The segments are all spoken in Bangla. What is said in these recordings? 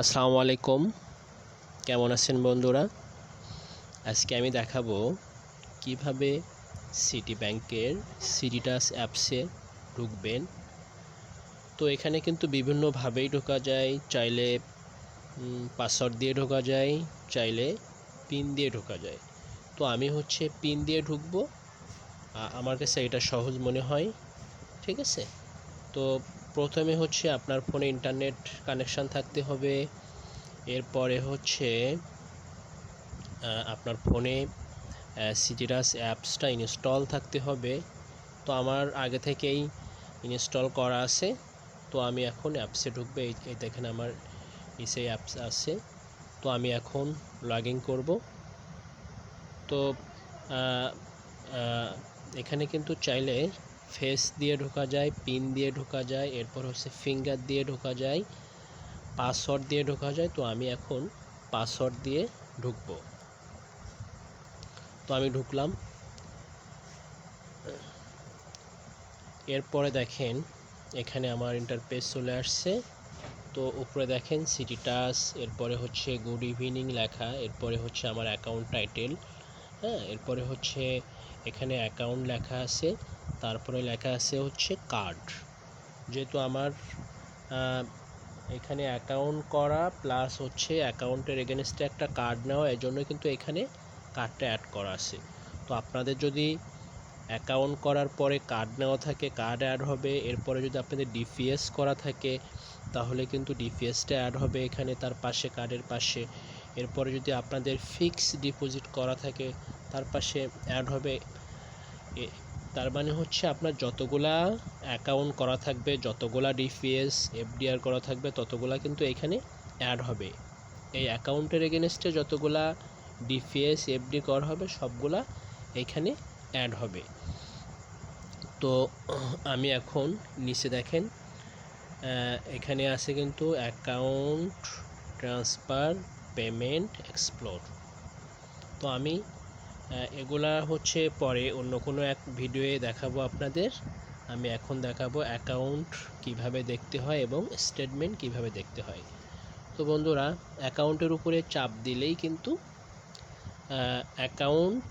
আসসালামু আলাইকুম। কেমন আছেন বন্ধুরা? আজকে আমি দেখাবো কীভাবে সিটি ব্যাংকের সিটিটাস অ্যাপসে ঢুকবেন। তো এখানে কিন্তু বিভিন্নভাবেই ঢোকা যায়। চাইলে পাসওয়ার্ড দিয়ে ঢোকা যায়, চাইলে পিন দিয়ে ঢোকা যায়। তো আমি হচ্ছে পিন দিয়ে ঢুকবো। আমার কাছে এটা সহজ মনে হয়। ঠিক আছে? তো প্রথমে হচ্ছে আপনার ফোনে ইন্টারনেট কানেকশান থাকতে হবে। এরপরে হচ্ছে আপনার ফোনে সিটিরাস অ্যাপসটা ইনস্টল থাকতে হবে। তো আমার আগে থেকেই ইনস্টল করা আছে। তো আমি এখন অ্যাপসে ঢুকবে। এই দেখেন আমার নিচে অ্যাপস আছে। তো আমি এখন লগ ইন করব। তো এখানে কিন্তু চাইলে ফেস দিয়ে ঢোকা যায় পিন দিয়ে ঢোকা যায়, এরপর হচ্ছে ফিঙ্গার দিয়ে ঢোকা যায় পাসওয়ার্ড দিয়ে ঢোকা যায়। তো আমি এখন পাসওয়ার্ড দিয়ে ঢুকবো। তো আমি ঢুকলাম। এরপরে দেখেন, এখানে আমার ইন্টারপেজ চলে আসছে। তো উপরে দেখেন সিটি টাস এরপরে হচ্ছে গুড ইভিনিং লেখা, এরপরে হচ্ছে আমার অ্যাকাউন্ট টাইটেল হ্যাঁ এরপরে হচ্ছে এখানে অ্যাকাউন্ট লেখা আছে। তারপরে লেখা আছে হচ্ছে কার্ড যেহেতু আমার এখানে অ্যাকাউন্ট করা প্লাস হচ্ছে অ্যাকাউন্টের এগেনস্টে একটা কার্ড নেওয়া এর জন্য কিন্তু এখানে কার্ডটা অ্যাড করা আছে। তো আপনাদের যদি অ্যাকাউন্ট করার পরে কার্ড নেওয়া থাকে কার্ড অ্যাড হবে, এরপরে যদি আপনাদের ডিপিএস করা থাকে, তাহলে কিন্তু ডিপিএসটা অ্যাড হবে এখানে তার পাশে কার্ডের পাশে। এরপরে যদি আপনাদের ফিক্স ডিপোজিট করা থাকে, তার পাশে অ্যাড হবে তার মানে হচ্ছে আপনার যতগুলা অ্যাকাউন্ট করা থাকবে, যতগুলা ডিপিএস এফডিআর করা থাকবে, ততগুলা কিন্তু এখানে অ্যাড হবে। এই অ্যাকাউন্টের এগেনস্টে যতগুলা ডিপিএস এফডি করা হবে, সবগুলা এখানে অ্যাড হবে। তো আমি এখন নিচে দেখেন এখানে আছে কিন্তু অ্যাকাউন্ট ট্রান্সফার পেমেন্ট এক্সপ্লোর তো আমি এগুলা হচ্ছে পরে অন্য কোনো এক ভিডিওয়ে দেখাবো আপনাদের। আমি এখন দেখাবো অ্যাকাউন্ট কীভাবে দেখতে হয় এবং স্টেটমেন্ট কীভাবে দেখতে হয়। তো বন্ধুরা অ্যাকাউন্টের উপরে চাপ দিলেই কিন্তু অ্যাকাউন্ট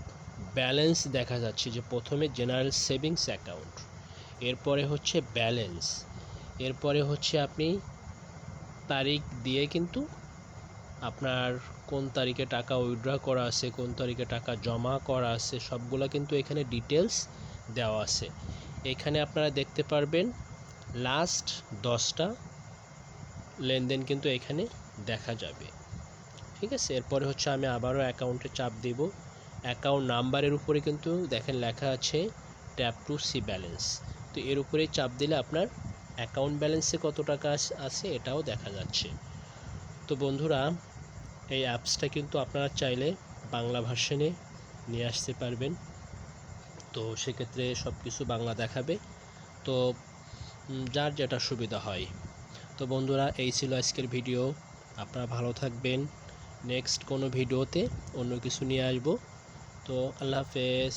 ব্যালেন্স দেখা যাচ্ছে যে প্রথমে জেনারেল সেভিংস অ্যাকাউন্ট এরপরে হচ্ছে ব্যালেন্স এরপরে হচ্ছে আপনি তারিখ দিয়ে কিন্তু আপনার কোন তারিখে টাকা উইথড্র করা আছে, কোন তারিখে টাকা জমা করা আছে, সবগুলো কিন্তু এখানে ডিটেলস দেওয়া আছে। এখানে আপনারা দেখতে পারবেন লাস্ট দশটা লেনদেন কিন্তু এখানে দেখা যাবে। ঠিক আছে? এরপরে হচ্ছে আমি আবারও অ্যাকাউন্টে চাপ দেব। অ্যাকাউন্ট নাম্বারের উপরে কিন্তু দেখেন লেখা আছে ট্যাপ টু সি ব্যালেন্স তো এর উপরে চাপ দিলে আপনার অ্যাকাউন্ট ব্যালেন্সে কত টাকা আছে এটাও দেখা যাচ্ছে। তো বন্ধুরা এই অ্যাপসটা কিন্তু আপনারা চাইলে বাংলা ভার্সনে নিয়ে আসতে পারবেন। তো সেক্ষেত্রে সব কিছু বাংলা দেখাবে। তো যার যেটা সুবিধা হয়। তো বন্ধুরা, এই ছিল আজকের ভিডিও আপনারা ভালো থাকবেন। নেক্সট কোনো ভিডিওতে অন্য কিছু নিয়ে আসব। তো, আল্লাহ হাফেজ।